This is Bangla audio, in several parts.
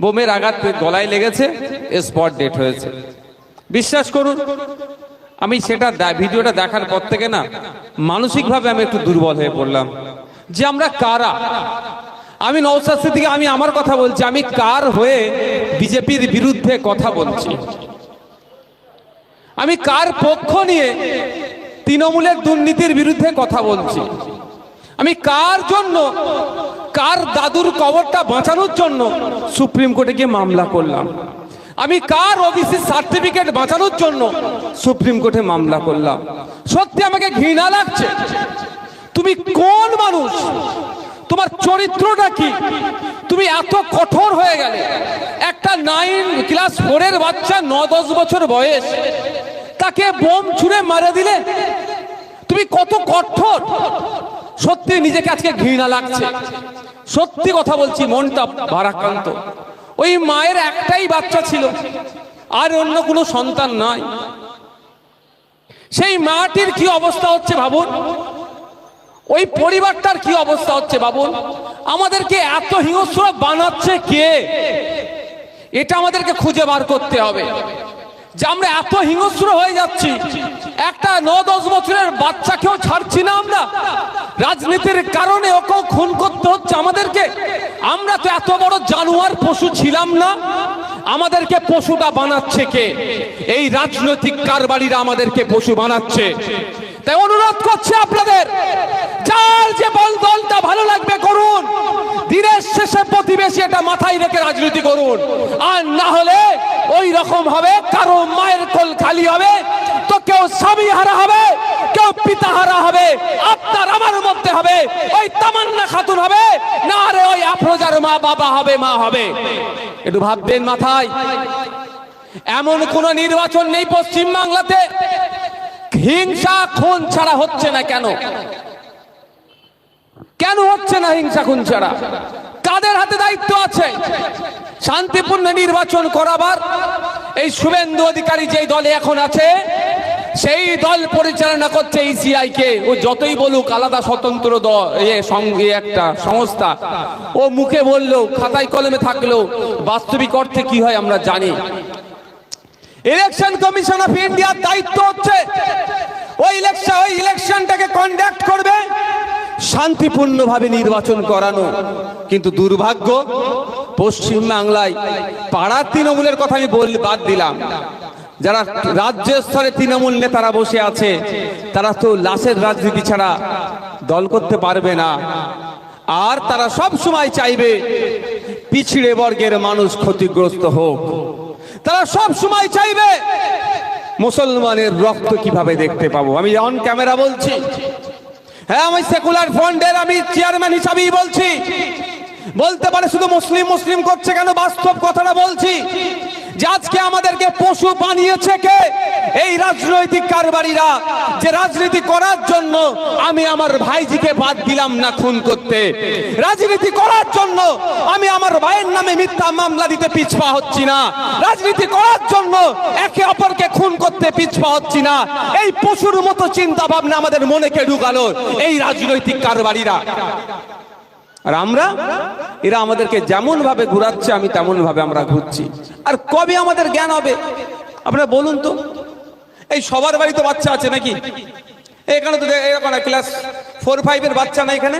বোমের আঘাত গলায় লেগেছে স্পট ডেট হয়েছে। বিশ্বাস করুন, আমি সেটা ভিডিওটা দেখার পর থেকে না, মানসিকভাবে আমি একটু দুর্বল হয়ে পড়লাম। যে আমরা কারা? আমি নৌসাদ সিদ্দিকী, আমি আমার কথা বলছি, আমি কার হয়ে বিজেপির বিরুদ্ধে কথা বলছি? আমি কার পক্ষ নিয়ে তৃণমূলের দুর্নীতির বিরুদ্ধে কথা বলছি? আমি কার জন্য? কার দাদুর কবরটা বাঁচানোর জন্য সুপ্রিম কোর্টে গিয়ে মামলা করলাম? আমি কার ওবিসি সার্টিফিকেট বাঁচানোর জন্য সুপ্রিম কোর্টে মামলা করলাম? সত্যি আমাকে ঘৃণা লাগছে। তুমি কোন মানুষ? তোমার চরিত্রটা কি? তুমি এত কঠোর হয়ে গেলে। একটা নাইন ক্লাস ফোরের বাচ্চা ন দশ বছর বয়স, তাকে বোম ছুঁড়ে মারা দিলে? তুমি কত কঠোর? সত্যি নিজেকে আজকে ঘৃণা লাগছে। সত্যি কথা বলছি, মনটা ভারাক্রান্ত। ওই মায়ের একটাই বাচ্চা ছিল, আর অন্য কোনো সন্তান নাই। সেই মাটির কি অবস্থা হচ্ছে ভাবুন? ওই পরিবারটার কি অবস্থা হচ্ছে বাবুন আমাদেরকে এত হিংস্র বানাচ্ছে কে? এটা আমাদেরকে খুঁজে বার করতে হবে। যে আমরা এত হিংস্র হয়ে যাচ্ছি। একটা ন দশ বছরের বাচ্চাকেও ছাড়ছি না আমরা। রাজনীতির কারণে ওকেও খুন করতে হচ্ছে আমাদেরকে। আমরা তো এত বড় জানোয়ার পশু ছিলাম না। আমাদেরকে পশুটা বানাচ্ছে কে? এই রাজনৈতিক কারবারিরা আমাদেরকে পশু বানাচ্ছে। তাই অনুরোধ করছে আপনাদের, যার যে বল দলটা ভালো লাগবে করুন। দিনের শেষে প্রতিবেশী এটা মাথায় রেখে রাজনীতি করুন। আর না হলে ওই রকম হবে, কারও মায়ের কোল খালি হবে, তো কেউ স্বামী হারা হবে, কেউ পিতা হারা হবে, আপনার আমার মধ্যে হবে, ওই তামান্না খাতুন হবে, না রে ওই আফরোজার মা বাবা হবে, মা হবে। একটু ভাববেন মাথায়, এমন কোন নির্বাচন নেই পশ্চিম বাংলাতে হিংসা, খুন ছাড়া হচ্ছে না কেন? কেন হচ্ছে না হিংসা খুন ছাড়া কাদের হাতে দায়িত্ব আছে? শান্তিপূর্ণ নির্বাচন করাবার এই শুভেন্দু অধিকারী যেই দলে এখন আছে, সেই দল পরিচালনা করছে ইসিআই কে। ও যতই বলুক, আলাদা স্বতন্ত্র একটা সংস্থা। ও মুখে বললেও, খাতায় কলমে থাকলেও বাস্তবিক অর্থে কি হয় আমরা জানি। ইলেকশন কমিশন অফ ইন্ডিয়ার দায়িত্ব হচ্ছে ওই ইলেকশন ওই ইলেকশনটাকে কন্ডাক্ট করবে, শান্তিপূর্ণভাবে নির্বাচন করানো। কিন্তু দুর্ভাগ্য পশ্চিম বাংলায় পাড়ার তৃণমূলের কথা আমি বল, বাদ দিলাম। যারা রাজ্য স্তরে তৃণমূল নেতারা বসে আছে, তারা তো লাশের রাজনীতি ছাড়া দল করতে পারবে না। আর তারা সব সময় চাইবে পিছিড়ে বর্গের মানুষ ক্ষতিগ্রস্ত হোক। তারা সব সময় চাইবে মুসলমানের রক্ত কীভাবে দেখতে পাবো? আমি অন ক্যামেরা বলছি। হ্যাঁ আমি সেকুলার ফ্রন্টের আমি চেয়ারম্যান হিসাবেই বলছি। বলতে পারে শুধু মুসলিম মুসলিম করছে কেন? বাস্তব কথাটা বলছি। যে আজকে আমাদেরকে পশু বানিয়েছে কে? এই রাজনৈতিক কারবারীরা। যে রাজনীতি করার জন্য আমি আমার ভাইজিকে বাদ দিলাম না খুন করতে। রাজনীতি করার জন্য আমি আমার ভাইয়ের নামে মিথ্যা মামলা দিতে পিছপা হচ্ছি না। রাজনীতি করার জন্য একে অপরকে খুন করতে পিছপা হচ্ছি না। এই পশুর মতো চিন্তা ভাবনা আমাদের মনে কে ঢুকালো? এই রাজনৈতিক কারবারিরা। আর আমরা? এরা আমাদেরকে যেমন ভাবে ঘুরাচ্ছে, আমি তেমন ভাবে আমরা ঘুরছি। আর কবে আমাদের জ্ঞান হবে? আপনারা বলুন তো। এই সবার বাড়িতে বাচ্চা আছে নাকি? এখানে তো এরকম ক্লাস ফোর ফাইভের বাচ্চা না এখানে?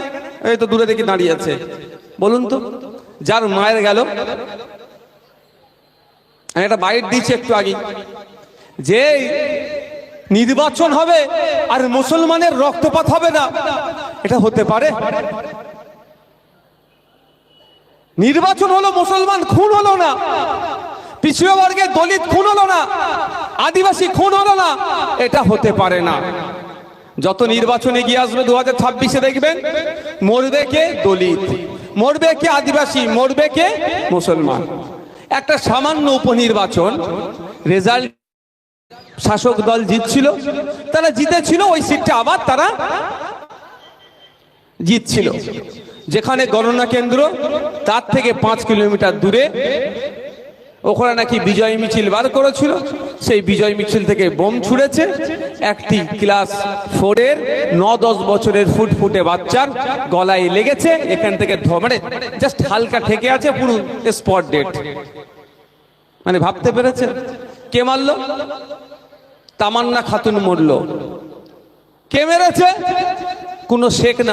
এই তো দূরে দেখি দাঁড়িয়ে আছে। বলুন তো, যার মায়ের গেল। আমি একটা বাইট দিচ্ছি একটু আগে। যে নির্বাচন হবে আর মুসলমানের রক্তপাত হবে না, এটা হতে পারে। নির্বাচন হলো মুসলমান, খুন হলো না। পিছিয়ে বর্গের দলিত খুন হলো না। আদিবাসী খুন হলো না। এটা হতে পারে না। যত নির্বাচনে গিয়ে আসবে দু হাজার ছাব্বিশে দেখবেন মরবে কে দলিত, মরবে কে আদিবাসী, মরবে কে মুসলমান। একটা সামান্য উপনির্বাচন, রেজাল্ট শাসক দল জিতছিল, তারা জিতেছিল, ওই সিটটা আবার তারা জিতছিল। যেখানে গণনা কেন্দ্র, তার থেকে পাঁচ কিলোমিটার দূরে ওখানে নাকি বিজয় মিছিল বার করেছিল। সেই বিজয় মিছিল থেকে বোম ছুড়েছে। একটি ক্লাস ফোরের ন দশ বছরের ফুটফুটে বাচ্চার গলায় লেগেছে। এখান থেকে ধ- মানে জাস্ট হালকা ঠেকে আছে, পুরো স্পট ডেট মানে ভাবতে পেরেছেন? কে মারলো? তামান্না খাতুন মরল। কে মেরেছে? কোনো শেখ না।